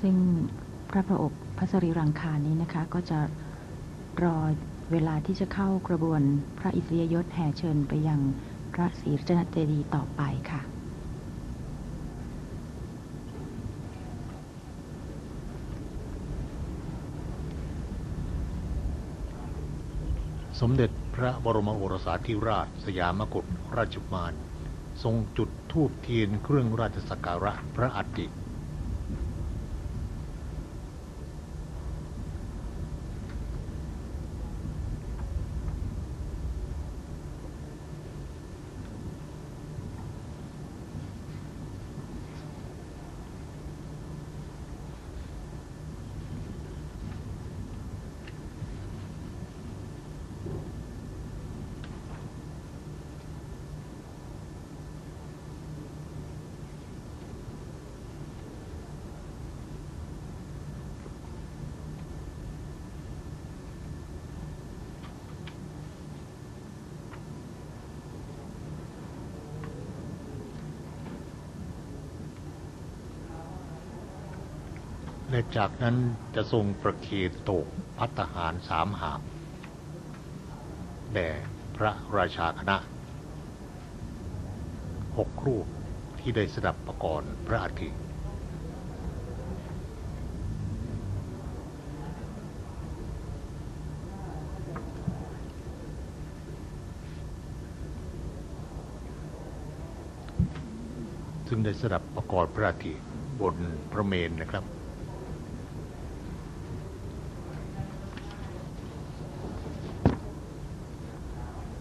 ซึ่งพระประอบพระสรีรังคารนี้นะคะ ก็จะรอเวลาที่จะเข้ากระบวนพระอิสริยยศแห่เชิญไปยังพระศรีรัตนเจดีย์ต่อไปค่ะสมเด็จพระบรมโอรสาธิราช สยามกุฎราชกุมาร ทรงจุดธูปเทียนเครื่องราชสักการะพระอัฐิ และจากนั้นจะทรงประเคนโตกพัตตาหารสามหามแด่พระราชาคณะหกรูปที่ได้สดับประกรณ์พระอาทิตย์ซึ่งได้สดับประกอบพระอาทิตย์บนพระเมนนะครับ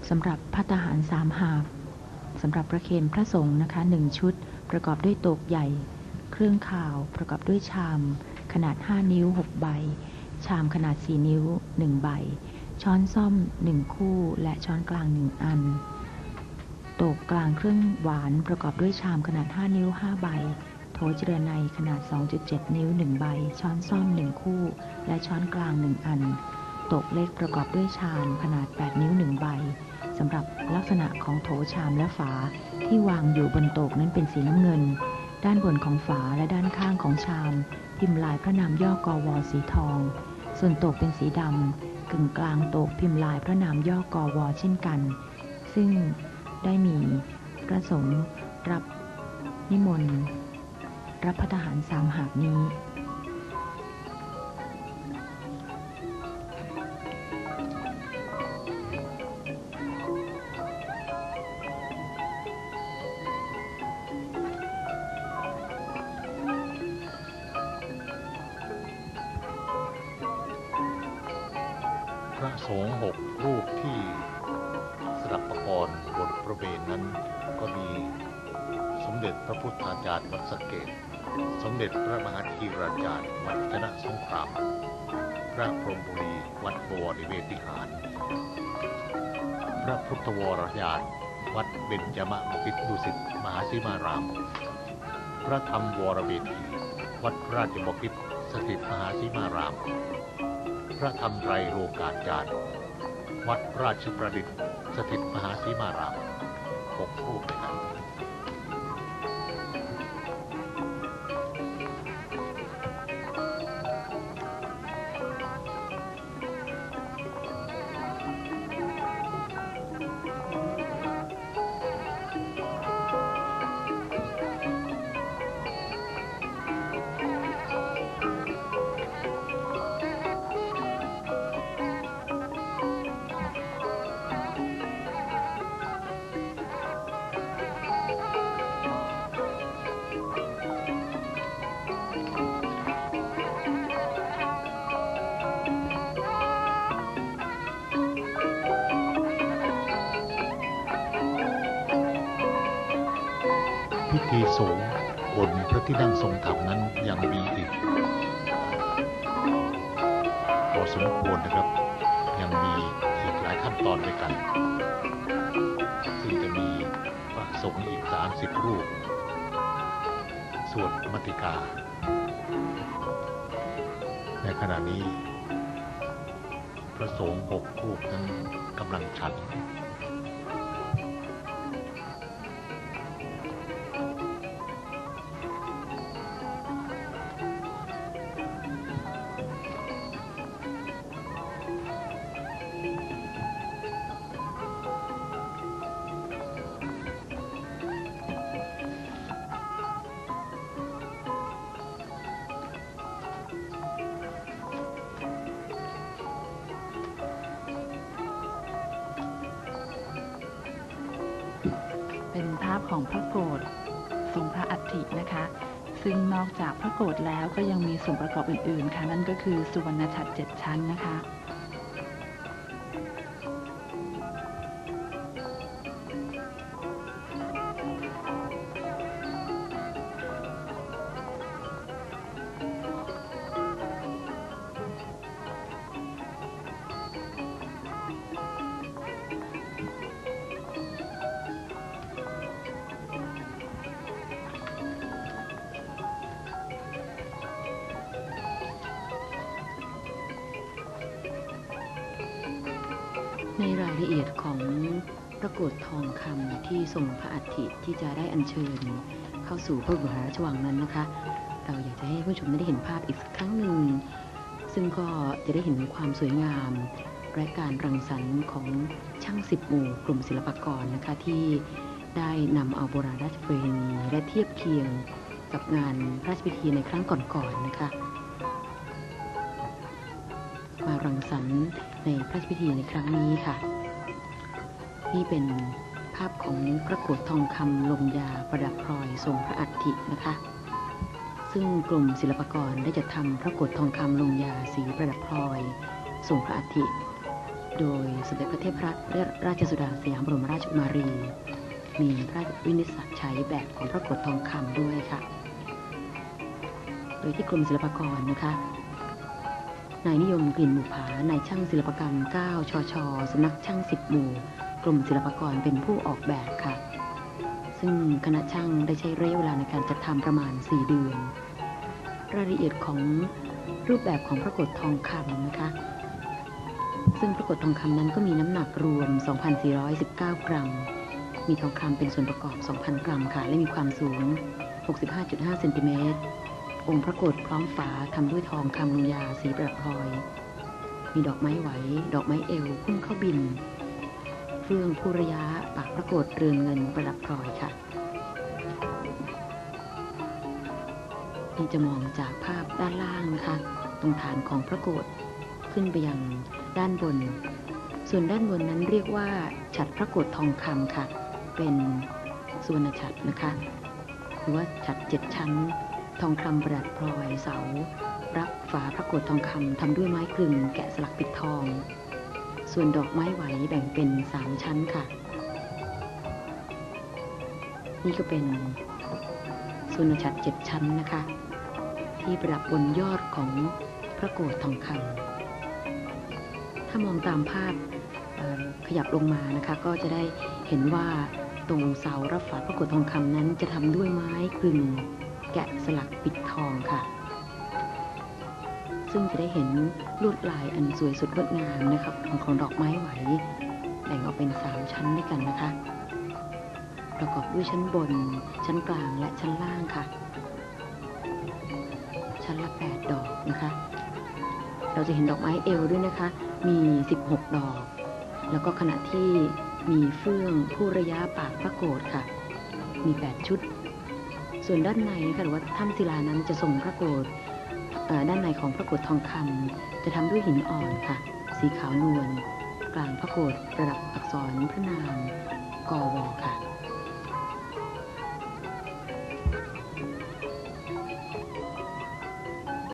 สำหรับพัตหารสามหาบสำหรับประเคนพระสงฆ์นะคะหนึ่งชุด ประกอบด้วยโตกใหญ่ เครื่องข่าวประกอบด้วยชาม ขนาด 5 นิ้ว 6 ใบ ชามขนาด 4 นิ้ว 1 ใบ ช้อนซ่อม 1 คู่ และช้อนกลาง 1 อัน โตกกลางเครื่องหวานประกอบด้วยชามขนาด 5 นิ้ว 5 ใบ โถเจริญในขนาด 2.7 นิ้ว 1 ใบ ช้อนซ่อม 1 คู่ และช้อนกลาง 1 อัน โตกเล็กประกอบด้วยชามขนาด 8 นิ้ว 1 ใบ สำหรับลักษณะของโถชามและฝาที่วางอยู่บนโต๊กนั้นเป็นสีน้ำเงิน ด้านบนของฝาและด้านข้างของชาม พิมพ์ลายพระนามย่อกอวอสีทอง ส่วนโต๊กเป็นสีดำกึ่งกลางโต๊กพิมพ์ลายพระนามย่อกอวอเช่นกัน ซึ่งได้มีพระสงฆ์รับนิมนต์รับพระทหารสามหาบนี้ งฆ์หกรูปที่สดับประกรณ์บนพระเมนนั้นก็มีสมเด็จพระพุทธาจารย์วัดสเกต สมเด็จพระมหาธีราจารย์วัดชนะสงคราม พระพรหมบุรีวัดบวรนิเวศวิหาร พระพุทธวรยานวัดเบญจมบพิตรดุสิตมหาสีมาราม พระธรรมวรเวที วัดราชบพิตรสถิตมหาสีมาราม พระธรรมไตรโลกาจารย์ วัดราชประดิษฐ์ สถิตมหาสีมารามหกรูปด้วยกัน พิธีสงบนพระที่นั่งทรงธรรมนั้นยังมีอีกพอสมควรนะครับ ยังมีอีกหลายขั้นตอนด้วยกัน ซึ่งจะมีพระสงฆ์อีก 30 รูปส่วนมัติกา ในขณะนี้ พระสงฆ์หกรูปนั้นกำลังฉัน พของพระโกรธทรงพระอัฐินะคะ ซึ่งนอกจากพระโกรธแล้วก็ยังมีส่วนประกอบอื่นๆค่ะนั่นก็คือสุวรรณฉัตรเจ็ดชั้นนะคะ ในรายละเอียดของพระโกรธทองคำที่ทรงพระอัฐิที่จะได้อัญเชิญ เข้าสู่พระบรมราชวังนั้นนะคะ เราอยากจะให้ผู้ชมได้เห็นภาพอีกสักครั้งหนึ่ง ซึ่งก็จะได้เห็นความสวยงามและการรังสรรค์ของช่างสิบหมู่กลุ่มศิลปากรนะคะที่ได้นำเอาโบราณราชประเพณีและเทียบเคียงกับงานพระราชพิธีในครั้งก่อนๆนะคะ มารังสรรค์ในพระราชพิธีในครั้งนี้ค่ะ นี่เป็นภาพของพระโกฏทองคำลงยาประดับพลอยทรงพระอัฐินะคะ ซึ่งกลุ่มศิลปากรได้จัดทำพระโกฏทองคำลงยาสีประดับพลอยทรงพระอัฐิโดยสมเด็จพระเทพรัตนราชสุดาสยามบรมราชกุมารี มีพระวินิจฉัยแบบของพระโกฏทองคำด้วยค่ะ โดยที่กรมศิลปากรนะคะ นายนิยมกลิ่นหมู่ผานายช่างศิลปกรรม 9 ชชสำนักช่าง10หมู่ กรมศิลปากรเป็นผู้ออกแบบค่ะ ซึ่งคณะช่างได้ใช้ระยะเวลาในการจัดทำประมาณ 4 เดือน รายละเอียดของรูปแบบของพระกฏทองคำนะคะ ซึ่งพระกฏทองคำนั้นก็มีน้ำหนักรวม 2,419 กรัม มีทองคำเป็นส่วนประกอบ 2,000 กรัมค่ะ และมีความสูง 65.5 เซนติเมตร องค์พระโกฏพร้อมฝาทำด้วยทองคำลงยาสีประพลอย มีดอกไม้ไหว ดอกไม้เอวพุ่มเข้าบิน เฟื่องผู้ระยะปากพระโกฏเรือนเงินประดับพลอยค่ะนี่จะมองจากภาพด้านล่างนะคะ ตรงฐานของพระโกฏขึ้นไปยังด้านบน ส่วนด้านบนนั้นเรียกว่า ฉัตรพระโกฏทองคำค่ะ เป็นสุวรรณฉัตรนะคะ หรือว่าฉัตรเจ็ดชั้น ทองคำประดับพลอยเสา รับฝาพระโกฏทองคำทำด้วยไม้กลึงแกะสลักปิดทอง ส่วนดอกไม้ไหวแบ่งเป็นสามชั้นค่ะ นี่ก็เป็นสุนชัดเจ็ดชั้นนะคะ ที่ประดับบนยอดของพระโกฏทองคำถ้ามองตามภาพขยับลงมานะคะ ก็จะได้เห็นว่าตรงเสารับฝาพระโกฏทองคำนั้นจะทำด้วยไม้กลึง แกะสลักปิดทองค่ะ ซึ่งจะได้เห็นลวดลายอันสวยสดงดงามนะครับของของดอกไม้ไหวแบ่งออกเป็น3ชั้นด้วยกันนะคะ ประกอบด้วยชั้นบน ชั้นกลางและชั้นล่างค่ะ ชั้นละ8ดดอกนะคะ เราจะเห็นดอกไม้เอวด้วยนะคะ มี 16 ดอก แล้วก็ขณะที่มีเฟื่องผู้ระยะปากพระโกฏค่ะ มี 8 ชุด ส่วนด้านในนะคะหรือว่าถ้ำศิลานั้นจะทรงพระโกฏเอ่อด้านในของพระโกฏทองคำจะทำด้วยหินอ่อนค่ะ สีขาวนวลกลางพระโกฏประดับอักษรพระนามกอวอค่ะ